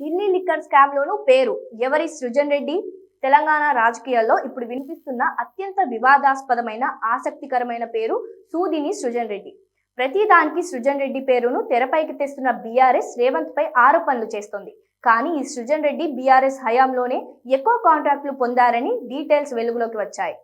Delhi liquor scam లోను పేరు. ఎవరి? సృజన్ రెడ్డి. తెలంగాణ రాజకీయాల్లో ఇప్పుడు వినిపిస్తున్న అత్యంత వివాదాస్పదమైన ఆసక్తికరమైన పేరు సూదిని సృజన్ రెడ్డి. ప్రతి దానికి సృజన్ రెడ్డి పేరును తెరపైకి తెస్తున్న బీఆర్ఎస్ రేవంత్ పై ఆరోపణలు చేస్తోంది. కానీ ఈ సృజన్ రెడ్డి బీఆర్ఎస్ హయాంలోనే ఎక్కువ కాంట్రాక్టులు పొందారని డీటెయిల్స్ వెలుగులోకి వచ్చాయి.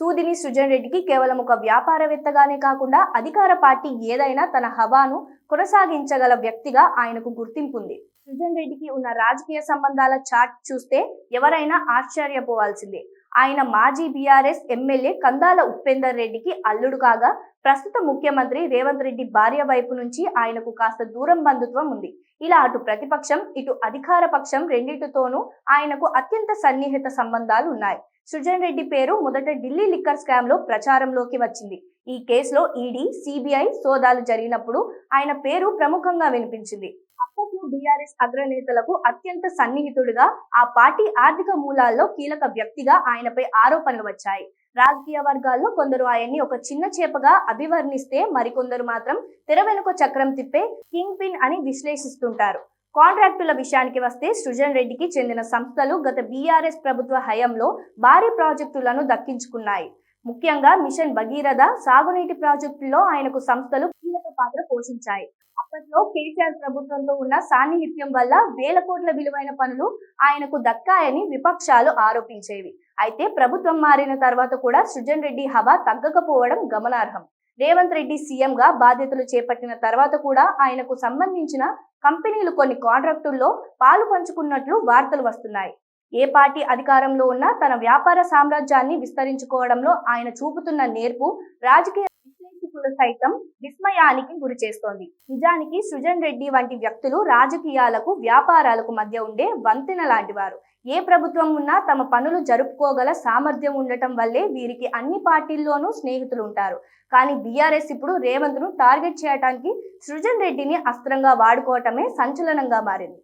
సూదిని సృజన్ రెడ్డికి కేవలం ఒక వ్యాపారవేత్తగానే కాకుండా అధికార పార్టీ ఏదైనా తన హవాను కొనసాగించగల వ్యక్తిగా ఆయనకు గుర్తింపుంది సృజన్ రెడ్డికి ఉన్న రాజకీయ సంబంధాల చార్ట్ చూస్తే ఎవరైనా ఆశ్చర్యపోవాల్సిందే. ఆయన మాజీ బీఆర్ఎస్ ఎమ్మెల్యే కందాల ఉపేందర్ రెడ్డికి అల్లుడు కాగా ప్రస్తుత ముఖ్యమంత్రి రేవంత్ రెడ్డి భార్య వైపు నుంచి ఆయనకు కాస్త దూరం బంధుత్వం ఉంది. ఇలా అటు ప్రతిపక్షం ఇటు అధికార పక్షం రెండింటితోనూ ఆయనకు అత్యంత సన్నిహిత సంబంధాలు ఉన్నాయి. సృజన్ రెడ్డి పేరు మొదట ఢిల్లీ లిక్కర్ స్కామ్లో ప్రచారంలోకి వచ్చింది. ఈ కేసులో ఈడీ సిబిఐ సోదాలు జరిగినప్పుడు ఆయన పేరు ప్రముఖంగా వినిపించింది. అప్పట్లో బీఆర్ఎస్ అగ్రనేతలకు అత్యంత సన్నిహితుడిగా ఆ పార్టీ ఆర్థిక మూలాల్లో కీలక వ్యక్తిగా ఆయనపై ఆరోపణలు వచ్చాయి. రాజకీయ వర్గాల్లో కొందరు ఆయన్ని ఒక చిన్న చేపగా అభివర్ణిస్తే మరికొందరు మాత్రం తెర వెనుక చక్రం తిప్పే కింగ్ పిన్ అని విశ్లేషిస్తుంటారు. కాంట్రాక్టుల విషయానికి వస్తే సృజన్ రెడ్డికి చెందిన సంస్థలు గత బీఆర్ఎస్ ప్రభుత్వ హయాంలో భారీ ప్రాజెక్టులను దక్కించుకున్నాయి. ముఖ్యంగా మిషన్ భగీరథ సాగునీటి ప్రాజెక్టుల్లో ఆయనకు సంస్థలు కీలక పాత్ర పోషించాయి. అప్పట్లో కేసీఆర్ ప్రభుత్వంతో ఉన్న సాన్నిహిత్యం వల్ల వేల కోట్ల విలువైన పనులు ఆయనకు దక్కాయని విపక్షాలు ఆరోపించేవి. అయితే ప్రభుత్వం మారిన తర్వాత కూడా సృజన్ రెడ్డి హవా తగ్గకపోవడం గమనార్హం. రేవంత్ రెడ్డి సీఎంగా బాధ్యతలు చేపట్టిన తర్వాత కూడా ఆయనకు సంబంధించిన కంపెనీలు కొన్ని కాంట్రాక్టుల్లో పాలు పంచుకున్నట్లు వార్తలు వస్తున్నాయి. ఏ పార్టీ అధికారంలో ఉన్నా తన వ్యాపార సామ్రాజ్యాన్ని విస్తరించుకోవడంలో ఆయన చూపుతున్న నేర్పు రాజకీయ విశ్లేషకులు సైతం విస్మయానికి గురి చేస్తోంది. నిజానికి సృజన్ రెడ్డి వంటి వ్యక్తులు రాజకీయాలకు వ్యాపారాలకు మధ్య ఉండే వంతెన లాంటివారు. ఏ ప్రభుత్వం ఉన్నా తమ పనులు జరుపుకోగల సామర్థ్యం ఉండటం వల్లే వీరికి అన్ని పార్టీల్లోనూ స్నేహితులు ఉంటారు. కానీ బీఆర్ఎస్ ఇప్పుడు రేవంత్ను టార్గెట్ చేయడానికి సృజన్ రెడ్డిని అస్త్రంగా వాడుకోవటమే సంచలనంగా మారింది.